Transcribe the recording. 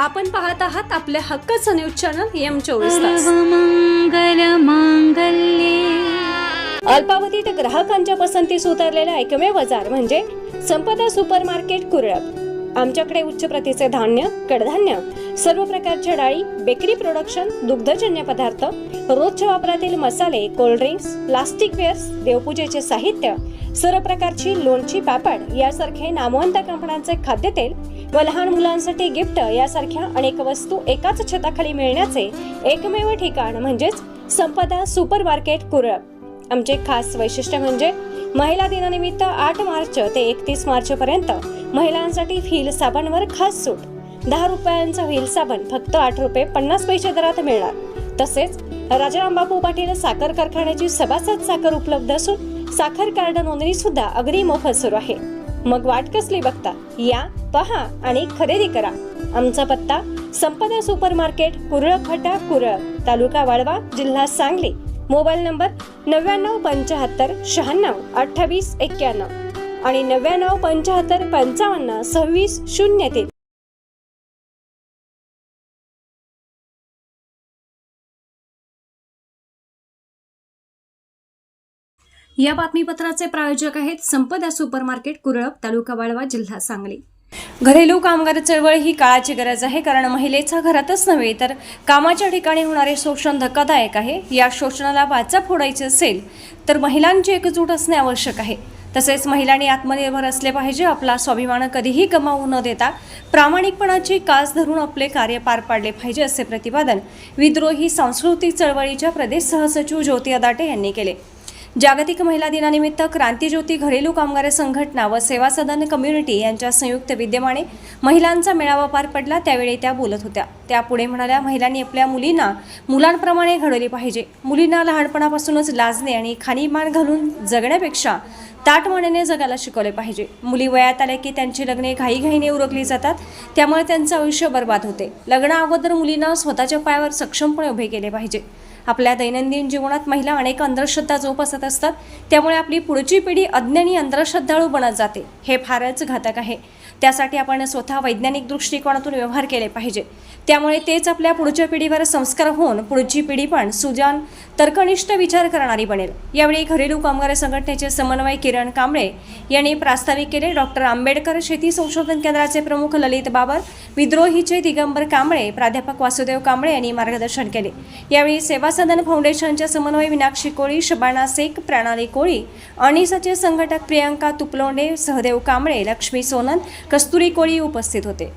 आपण पाहत आहात आपल्या हक्काचं न्यूज चॅनल एम चोवीस तास. सर्वमङ्गलमाङ्गल्ये अल्पावधीत ग्राहकांच्या पसंतीस उतरलेला एकमेव बाजार म्हणजे संपदा सुपर मार्केट कुरळप. आमच्याकडे उच्च प्रतीचे धान्य कडधान्य सर्व प्रकारच्या डाळी बेकरी प्रोडक्शन दुग्धजन्य पदार्थ रोजच्या वापरातील मसाले कोल्ड्रिंक्स प्लास्टिक वेअर्स देवपूजेचे साहित्य सर्व प्रकारची लोणची पापड यासारखे नामवंत कंपन्यांचे खाद्यतेल व लहान मुलांसाठी गिफ्ट यासारख्या अनेक वस्तू एकाच छताखाली मिळण्याचे एकमेव ठिकाण म्हणजेच संपदा सुपर मार्केट कुरळ. आमचे खास वैशिष्ट्य म्हणजे महिला दिनानिमित्त आठ मार्च ते एकतीस मार्च पर्यंत महिलांसाठी व्हील साबणवर खास सूट. दहा रुपयांचा व्हील साबण फक्त आठ रुपये पन्नास पैसे दरात मिळणार. तसेच राजाराम बापू पाटील साखर कारखान्याची सभासद साखर उपलब्ध असून साखर कार्ड नोंदणी सुद्धा अगदी मोफत सुरू आहे. मग वाट कसली बघता? या पहा आणि खरेदी करा. आमचा पत्ता संपदा सुपर मार्केट कुरळ फटा कुरळ तालुका वाळवा जिल्हा सांगली. मोबाईल नंबर नव्याण्णव पंच्याहत्तर शहाण्णव अठ्ठावीस एक्क्याण्णव. आणि नव्याण्णव पंच्याहत्तर पंचावन्न सव्वीस शून्य तीन. या बातमीपत्राचे प्रायोजक आहेत संपदा सुपर मार्केट कुरळप तालुका वाळवा जिल्हा सांगली. घरेलू कामगार चळवळ ही काळाची गरज आहे कारण महिलेचा घरातच नव्हे तर कामाच्या ठिकाणी होणारे शोषण धक्कादायक आहे. या शोषणाला वाचा फोडायची असेल तर महिलांची एकजूट असणे आवश्यक आहे. तसेच महिलांनी आत्मनिर्भर असले पाहिजे आपला स्वाभिमान कधीही गमावू न देता प्रामाणिकपणाची कास धरून आपले कार्य पार पाडले पाहिजे असे प्रतिपादन विद्रोही सांस्कृतिक चळवळीच्या प्रदेश सहसचिव ज्योती अदाटे यांनी केले. जागतिक महिला दिनानिमित्त क्रांतीज्योती घरेलू कामगार संघटना व सेवा सदन कम्युनिटी यांच्या संयुक्त विद्यमाने महिलांचा मेळावा पार पडला. त्यावेळी त्या बोलत होत्या. त्या पुढे म्हणाल्या महिलांनी आपल्या मुलींना मुलांप्रमाणे घडवली पाहिजे. मुलींना लहानपणापासूनच लाजणे आणि खाणीमान घालून जगण्यापेक्षा ताटमानेने जगायला शिकवले पाहिजे. मुली वयात आल्या की त्यांची लग्ने घाईघाईने उरकली जातात. त्यामुळे त्यांचं आयुष्य बर्बाद होते. लग्ना अगोदर मुलींना स्वतःच्या पायावर सक्षमपणे उभे केले पाहिजे. आपल्या दैनंदिन जीवनात महिला अनेक अंधश्रद्धा जोपासत असतात. त्यामुळे आपली पुढची पिढी अज्ञानी अंधश्रद्धाळू बनत जाते. हे फारच घातक आहे. त्यासाठी आपण स्वतः वैज्ञानिक दृष्टिकोनातून व्यवहार केले पाहिजे. त्यामुळे तेच आपल्या पुढच्या पिढीवर संस्कार होऊन पुढची पिढी पण सुजान तर्कनिष्ठ विचार करणारी बनेल. यावेळी घरेलू कामगार संघटनेचे समन्वय किरण कांबळे यांनी प्रास्ताविक केले. डॉक्टर आंबेडकर शेती संशोधन केंद्राचे प्रमुख ललित बाबर विद्रोहीचे दिगंबर कांबळे प्राध्यापक वासुदेव कांबळे यांनी मार्गदर्शन केले. यावेळी सेवा सदन फाउंडेशनच्या समन्वय मीनाक्षी कोळी शबाना शेख प्रणाली कोळी अनिसाचे संघटक प्रियांका तुपलोंडे सहदेव कांबळे लक्ष्मी सोनन कस्तुरी कोळी उपस्थित होते.